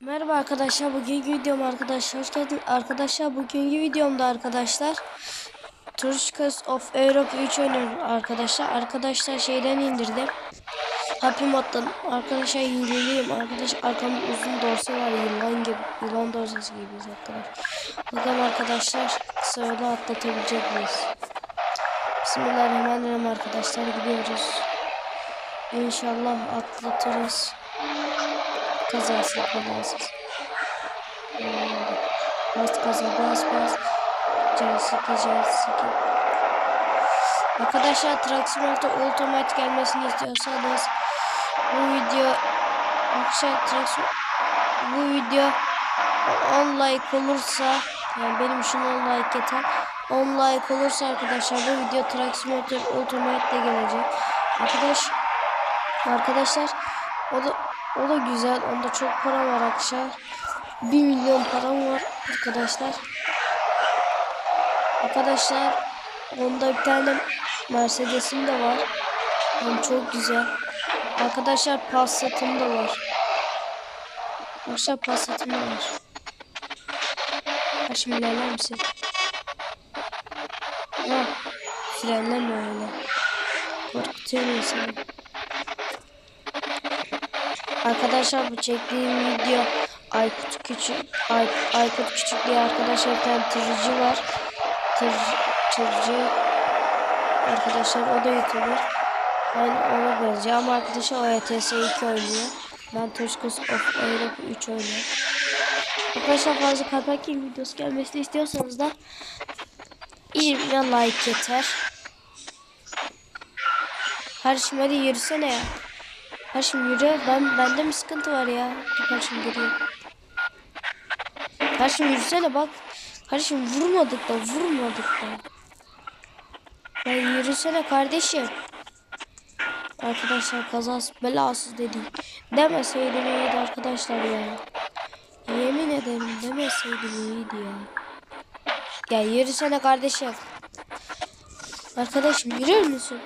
Merhaba arkadaşlar bugünkü videom arkadaşlar hoş geldin. Arkadaşlar bugünkü videomda arkadaşlar Turkish of Europe 3 oynuyorum arkadaşlar. Arkadaşlar şeyden indirdim. Happy Mod'dan. Arkadaşlar hileliyim arkadaş arkamda uzun dorsa var yılan gibi yılan dorsası gibiyiz arkadaşlar bakalım arkadaşlar kısa yolu atlatabilecek miyiz? Bismillahirrahmanirrahim arkadaşlar gidiyoruz İnşallah atlatırız kazasız belasız. Bas gaza bas bas. Can sıkı can sıkı. Arkadaşlar Ultimate gelmesini istiyorsanız bu video arkadaşlar Traxim bu video 10 like olursa yani benim için 10 like yeter 10 like olursa arkadaşlar bu video Ultimate de gelecek arkadaş arkadaşlar o da o da güzel. Onda çok para var arkadaşlar. 1 milyon param var arkadaşlar. Arkadaşlar onda bir tane Mercedes'im de var. Yani çok güzel. Arkadaşlar Passat'ım da var. Arkadaşlar Passat'ım da var. Şimdi ilerler misin? Ha, frenleme öyle. Korkutuyor insanı. Arkadaşlar bu çektiğim video Aykut Küçük Ay, Aykut Küçük diye arkadaşlar bir var. Tır, arkadaşlar o da YouTuber. Ben ona benziyor ama arkadaşlar o ETS 2 oynuyor. Ben Toşkos of Europe 3 oynuyorum. Arkadaşlar fazla Karpaki videosu gelmesini istiyorsanız da 20 like yeter. Kardeşim hadi yürüsene ya. Kardeşim yürü. Ben bende mi sıkıntı var ya? Kardeşim geliyor. Kardeşim yürüsene bak. Kardeşim vurmadık da vurmadık da. Ya yürüsene kardeşim. Arkadaşlar kazası belasız dedi. Demeseydim iyiydi arkadaşlar ya. Yemin ederim demeseydim iyiydi ya. Ya yürüsene kardeşim. Arkadaşım yürür müsün?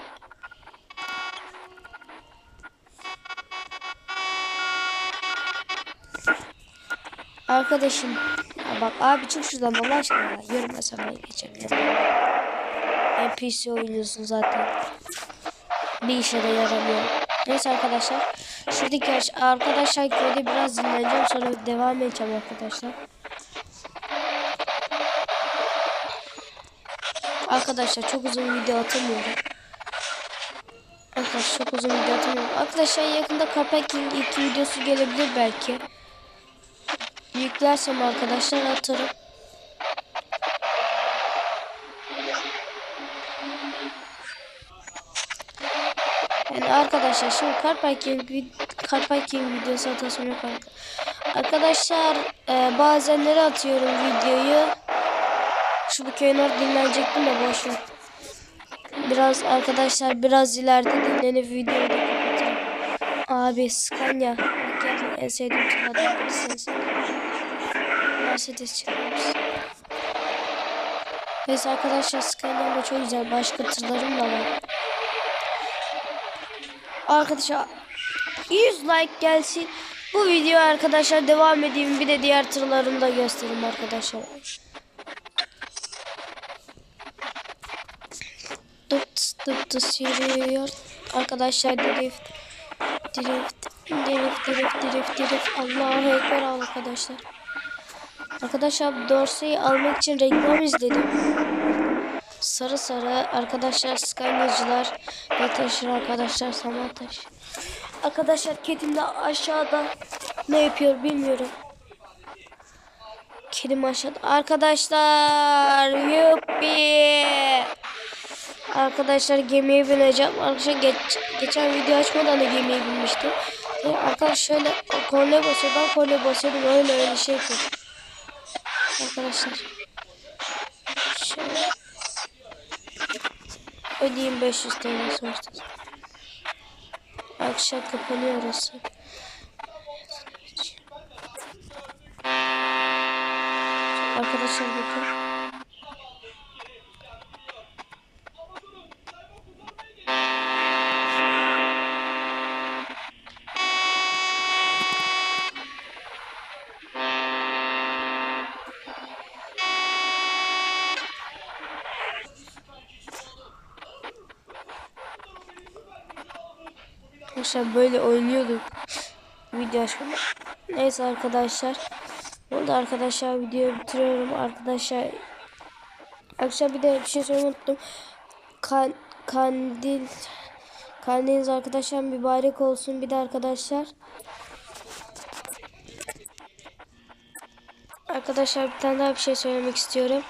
Arkadaşım ya bak abi çık şuradan Allah aşkına ya. Yürüme sana. NPC oynuyorsun zaten. Bir işe de yaramıyor. Neyse arkadaşlar. Şuradaki arkadaşlar köyde biraz dinleneceğim sonra devam edeceğim arkadaşlar. Arkadaşlar çok uzun video atamıyorum. Arkadaşlar çok uzun video atamıyorum. Arkadaşlar yakında Carpacking 2 videosu gelebilir belki. Yüklersem arkadaşlar atarım. Yani arkadaşlar şimdi car parking, vid- car parking videosu atasım yok arka- Arkadaşlar e, bazenleri atıyorum videoyu. Şu bu köyün dinlenecektim de boş ver. Biraz arkadaşlar biraz ileride dinlenip videoyu da kapatırım. Abi Scania. En sevdiğim tırlardan birisi. Mercedes çıkmış. Neyse arkadaşlar Skyline de çok güzel. Başka tırlarım da var. Arkadaşlar 100 like gelsin. Bu video arkadaşlar devam edeyim. Bir de diğer tırlarımı da göstereyim arkadaşlar. Dıpt dıpt dıt yürüyor. Arkadaşlar drift. Drift. Drift drift drift drift. Allahu Ekber arkadaşlar. Arkadaşlar Dorsey'i almak için reklam izledim. Sarı sarı arkadaşlar Skyler'cılar ne taşır arkadaşlar saman taşır. Arkadaşlar kedim de aşağıda ne yapıyor bilmiyorum. Kedim aşağıda. Arkadaşlar yuppi. Arkadaşlar gemiye bineceğim. Arkadaşlar geç, geçen video açmadan da gemiye binmiştim. Ve arkadaşlar şöyle kornaya basıyor. Ben kornaya basıyordum öyle öyle şey yapıyordum. Arkadaşlar. Şöyle. Ödeyeyim 500 TL sonuçta. Akşam kapanıyor orası. Arkadaşlar bakın. Arkadaşlar böyle oynuyorduk. Video açmadan. Neyse arkadaşlar. Burada arkadaşlar videoyu bitiriyorum. Arkadaşlar Arkadaşlar bir de bir şey söylemeyi unuttum. Kan, kandil Kandiliniz arkadaşlar mübarek olsun. Bir de arkadaşlar Arkadaşlar bir tane daha bir şey söylemek istiyorum.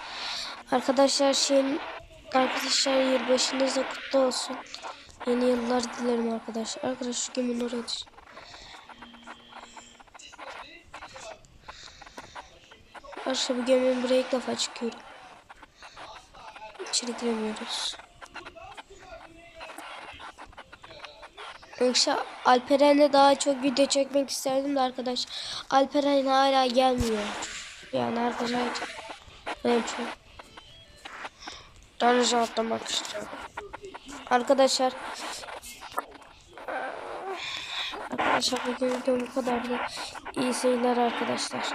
Arkadaşlar şeyin arkadaşlar yılbaşınız da kutlu olsun. Yeni yıllar dilerim arkadaşlar. Arkadaşlar geminin oraya düş. Arkadaşlar bu geminin buraya ilk defa çıkıyorum. İçeri giremiyoruz. Yoksa Alperen'le daha çok video çekmek isterdim de arkadaş. Alperen hala gelmiyor. Yani arkadaşlar benim çok Darıca atlamak istiyorum. Arkadaşlar Arkadaşlar bugün videom bu kadardı. İyi seyirler arkadaşlar.